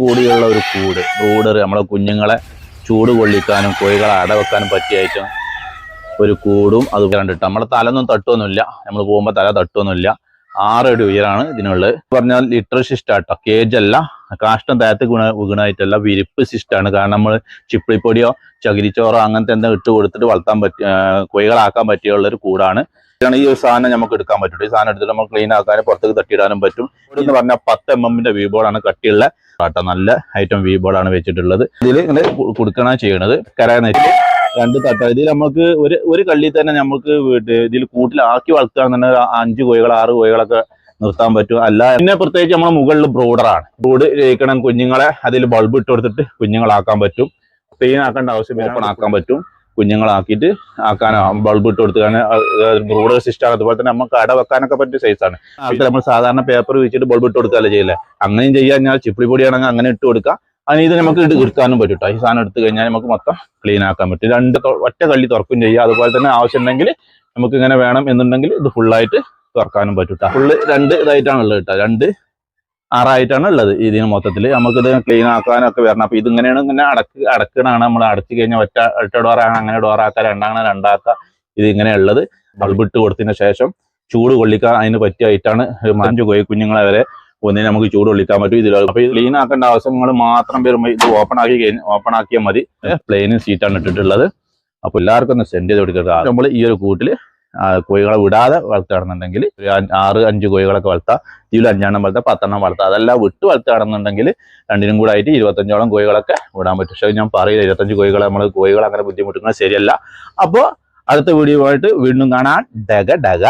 കൂടിയുള്ള ഒരു കൂട്. ബ്രൂഡർ നമ്മളെ കുഞ്ഞുങ്ങളെ ചൂട് കൊള്ളിക്കാനും കോഴികളെ അടവെക്കാനും പറ്റിയായിട്ടും ഒരു കൂടും അത് കണ്ടിട്ട്. നമ്മളെ തലൊന്നും തട്ടുമൊന്നുമില്ല നമ്മൾ പോകുമ്പോൾ തല തട്ടുമൊന്നുമില്ല ആറടി ഉയരാണ് ഇതിനുള്ളത്. പറഞ്ഞാൽ ലിറ്റർ സിസ്റ്റാട്ടോ കേജ് അല്ല കാഷ്ടം തയത്ത് ഗുണ ഗുണമായിട്ടല്ല വിരിപ്പ് സിസ്റ്റാണ് കാരണം നമ്മൾ ചിപ്പിളിപ്പൊടിയോ ചകിരിച്ചോറോ അങ്ങനത്തെ എന്താ ഇട്ട് കൊടുത്തിട്ട് വളർത്താൻ പറ്റിയ കോഴികളാക്കാൻ പറ്റിയുള്ള ഒരു കൂടാണ്. ഇതാണ് ഈ ഒരു സാധനം നമുക്ക് എടുക്കാൻ പറ്റും ഈ സാധനം എടുത്തിട്ട് നമുക്ക് ക്ലീൻ ആക്കാനും പുറത്തേക്ക് തട്ടിയിടാനും പറ്റും. എന്ന് പറഞ്ഞാൽ പത്ത് എം എമ്മിന്റെ വി ബോർഡാണ് കട്ടിയുള്ള കേട്ടോ. നല്ല ഐറ്റം വി ബോർഡാണ് വെച്ചിട്ടുള്ളത്. ഇതിൽ ഇങ്ങനെ കൊടുക്കണ ചെയ്യണത്. കരനെറ്റ് രണ്ട് തട്ട. ഇതിൽ നമുക്ക് ഒരു ഒരു കള്ളി തന്നെ നമുക്ക് ഇതിൽ കൂട്ടിലാക്കി വളർത്തുകയാണെന്നുണ്ടെങ്കിൽ അഞ്ച് കോഴികൾ ആറ് കോഴികളൊക്കെ നിർത്താൻ പറ്റും. അല്ല പിന്നെ പ്രത്യേകിച്ച് നമ്മുടെ മുകളിൽ ബ്രോഡറാണ് ബ്രോഡ് ജയിക്കണം കുഞ്ഞുങ്ങളെ അതിൽ ബൾബ് ഇട്ട് കൊടുത്തിട്ട് കുഞ്ഞുങ്ങളാക്കാൻ പറ്റും. ക്ലീൻ ആക്കേണ്ട ആവശ്യം ഓപ്പൺ ആക്കാൻ പറ്റും. കുഞ്ഞുങ്ങളാക്കിയിട്ട് ആക്കാൻ ബൾബ് ഇട്ട് കൊടുത്ത് ബ്രൂഡ് സിസ്റ്റം അതുപോലെ തന്നെ നമുക്ക് അട വെക്കാനൊക്കെ പറ്റിയ സൈസാണ് അതിൽ നമ്മൾ സാധാരണ പേപ്പർ വെച്ചിട്ട് ബൾബ് ഇട്ട് കൊടുക്കാല്ലേ ചെയ്യില്ല അങ്ങനെയും ചെയ്യാൻ ഞാൻ ചിപ്പിളി പൊടിയാണെങ്കിൽ അങ്ങനെ ഇട്ട് കൊടുക്കാം. അതിന് ഇത് നമുക്ക് എടുക്കാനും പറ്റും. ഈ സാധനം എടുത്തു കഴിഞ്ഞാൽ നമുക്ക് മൊത്തം ക്ലീൻ ആക്കാൻ പറ്റും. രണ്ട് ഒറ്റ കള്ളി തുറക്കും ചെയ്യാം. അതുപോലെ തന്നെ ആവശ്യമുണ്ടെങ്കിൽ നമുക്ക് ഇങ്ങനെ വേണം എന്നുണ്ടെങ്കിൽ ഇത് ഫുള്ളായിട്ട് തുറക്കാനും പറ്റും. ഫുള്ള് രണ്ട് ഇതായിട്ടാണ് ഉള്ളത് കേട്ടോ രണ്ട് ആറായിട്ടാണ് ഉള്ളത് ഇതിന് മൊത്തത്തിൽ നമുക്കിത് ക്ലീൻ ആക്കാനൊക്കെ വരണം. അപ്പൊ ഇതിങ്ങനെയാണ് ഇങ്ങനെ അടക്ക് അടക്കണാണ് നമ്മൾ അടച്ചു കഴിഞ്ഞാൽ ഒറ്റ ഒറ്റ ഡോറാണ് അങ്ങനെ ഡോറാക്കാം രണ്ടാണ് രണ്ടാക്കാം. ഇത് ഇങ്ങനെ ഉള്ളത്. ബൾബ് ഇട്ട് കൊടുത്തതിന് ശേഷം ചൂട് കൊള്ളിക്കാൻ അതിന് പറ്റിയായിട്ടാണ് അഞ്ച് കോഴി കുഞ്ഞുങ്ങളെ വരെ ഒന്നിനെ നമുക്ക് ചൂട് കൊള്ളിക്കാൻ പറ്റും ഇതിൽ ഇത് ക്ലീൻ ആക്കേണ്ട ആവശ്യങ്ങൾ മാത്രം വരുമ്പോൾ ഇത് ഓപ്പൺ ആക്കി കഴിഞ്ഞ് ഓപ്പൺ ആക്കിയാൽ മതി. പ്ലെയിനും സീറ്റാണ് ഇട്ടിട്ടുള്ളത്. അപ്പൊ എല്ലാവർക്കും ഒന്ന് സെൻഡ് ചെയ്ത് കൊടുക്കുക നമ്മൾ ഈ ഒരു കൂട്ടിൽ ആ, കോഴികളെ വിടാതെ വളർത്തുകയാണെന്നുണ്ടെങ്കിൽ ആറ് അഞ്ച് കോഴികളൊക്കെ വളർത്താം. ഇതിൽ അഞ്ചെണ്ണം വളർത്താം പത്തെണ്ണം വളർത്താം. അതെല്ലാം വിട്ട് വളർത്തുകയാണെന്നുണ്ടെങ്കിൽ രണ്ടിനും കൂടെ ആയിട്ട് ഇരുപത്തഞ്ചോളം കോഴികളൊക്കെ വിടാൻ പറ്റും. പക്ഷേ ഞാൻ പറയില്ല. ഇരുപത്തഞ്ച് കോഴികളെ നമ്മൾ കോഴികൾ അങ്ങനെ ബുദ്ധിമുട്ടുന്നത് ശരിയല്ല. അപ്പോൾ അടുത്ത വീഡിയോ ആയിട്ട് വീണ്ടും കാണാൻ ഡഗ ഡഗ.